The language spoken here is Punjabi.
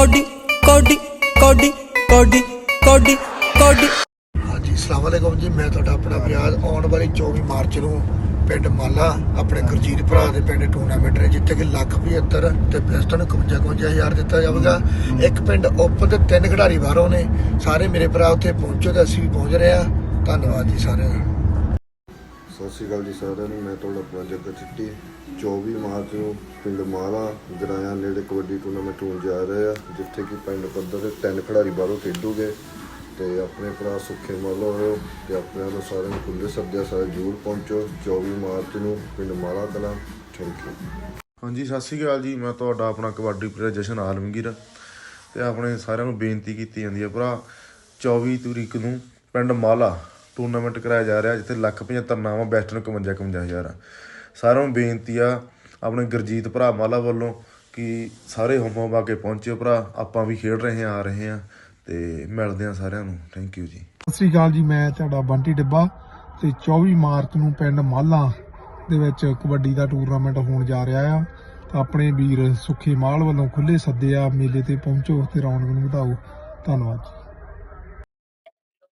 ਕੋਡੀ ਕੋਡੀ ਕੋਡੀ ਕੋਡੀ ਕੋਡੀ ਕੋਡੀ। ਹਾਂਜੀ ਸਲਾਮ ਵਾਲੇਕੁਮ ਜੀ, ਮੈਂ ਤੁਹਾਡਾ ਆਪਣਾ ਵਿਆਜ ਆਉਣ ਵਾਲੀ 24 ਮਾਰਚ ਨੂੰ ਪਿੰਡ ਮਾਲਾ, ਆਪਣੇ ਗੁਰਜੀਤ ਭਰਾ ਦੇ ਪਿੰਡ ਟੂਰਨਾਮੈਂਟ ਨੇ, ਜਿੱਥੇ ਕਿ ਲੱਖ 75 ਤੇ ਪਿਸਟਨ 51 ਹਜ਼ਾਰ ਦਿੱਤਾ ਜਾਵੇਗਾ। ਇੱਕ ਪਿੰਡ ਓਪਨ ਤੇ ਤਿੰਨ ਖਿਡਾਰੀ ਬਾਹਰੋਂ ਨੇ, ਸਾਰੇ ਮੇਰੇ ਭਰਾ ਉੱਥੇ ਪਹੁੰਚੋ ਤੇ ਅਸੀਂ ਵੀ ਪਹੁੰਚ ਰਹੇ ਹਾਂ। ਧੰਨਵਾਦ ਜੀ ਸਾਰਿਆਂ ਦਾ। ਸਤਿ ਸ਼੍ਰੀ ਅਕਾਲ ਜੀ ਸਾਰਿਆਂ ਨੂੰ। ਮੈਂ ਤੁਹਾਡਾ ਆਪਣਾ ਜੱਗਾ ਚਿੱਟੀ 24 ਮਾਰਚ ਨੂੰ ਪਿੰਡ ਮਾਲਾ, ਗਰਾਇਆ ਨੇੜੇ ਕਬੱਡੀ ਟੂਰਨਾਮੈਂਟ ਹੋਣ ਜਾ ਰਿਹਾ ਆ, ਜਿੱਥੇ ਕਿ ਪਿੰਡ ਪੱਧਰ ਦੇ ਤਿੰਨ ਖਿਡਾਰੀ ਬਾਹਰੋਂ ਖੇਡੂਗੇ ਤੇ ਆਪਣੇ ਭਰਾ ਸੁੱਖੇ ਮੱਲ ਹੋਇਓ ਤੇ ਆਪਣੇ ਨੂੰ ਸਾਰਿਆਂ ਨੂੰ ਖੁੱਲੇ ਸੱਦਿਆ ਸਾਰੇ ਜਰੂਰ ਪਹੁੰਚੋ। 24 ਮਾਰਚ ਨੂੰ ਪਿੰਡ ਮਾਲਾ ਕਲਾਂ ਥੈਂਕ ਯੂ ਹਾਂਜੀ, ਸਤਿ ਸ਼੍ਰੀ ਅਕਾਲ ਜੀ। ਮੈਂ ਤੁਹਾਡਾ ਆਪਣਾ ਕਬੱਡੀ ਪਲੇਅਰ ਜਸ਼ਨ ਆਲਮਗੀਰ ਤੇ ਆਪਣੇ ਸਾਰਿਆਂ ਨੂੰ ਬੇਨਤੀ ਕੀਤੀ ਜਾਂਦੀ ਹੈ ਭਰਾ 24 ਤਰੀਕ ਨੂੰ ਪਿੰਡ ਮਾਲਾ ਟੂਰਨਾਮੈਂਟ ਕਰਾਇਆ ਜਾ ਰਿਹਾ, ਜਿੱਥੇ ਲੱਖ 75 ਨਾਮ ਆ ਬੈਸਟਨ 51 51000 ਸਾਰਿਆਂ ਨੂੰ ਬੇਨਤੀ ਆ, ਆਪਣੇ ਗੁਰਜੀਤ ਭਰਾ ਮਾਲਾ ਵੱਲੋਂ ਕਿ ਸਾਰੇ ਹੋਮੋ ਆ ਕੇ ਪਹੁੰਚਿਓ ਭਰਾ, ਆਪਾਂ ਵੀ ਖੇਡ ਰਹੇ ਆ ਆ ਰਹੇ ਆ ਤੇ ਮਿਲਦੇ ਆ ਸਾਰਿਆਂ ਨੂੰ। ਥੈਂਕ ਯੂ ਜੀ। ਸਤਿ ਸ੍ਰੀ ਅਕਾਲ ਜੀ, ਮੈਂ ਤੁਹਾਡਾ ਬੰਟੀ ਡੱਬਾ, ਤੇ 24 ਮਾਰਚ ਨੂੰ ਪਿੰਡ ਮਾਲਾ ਦੇ ਵਿੱਚ ਕਬੱਡੀ ਦਾ ਟੂਰਨਾਮੈਂਟ ਹੋਣ ਜਾ ਰਿਹਾ ਆ। ਆਪਣੇ ਵੀਰ ਸੁੱਖੇ ਮਾਲ ਵੱਲੋਂ ਖੁੱਲੇ ਸੱਦੇ ਆ, ਮੇਲੇ ਤੇ ਪਹੁੰਚੋ, ਤੇ ਰੌਣਕ ਨੂੰ ਵਧਾਓ। ਧੰਨਵਾਦ ਜੀ।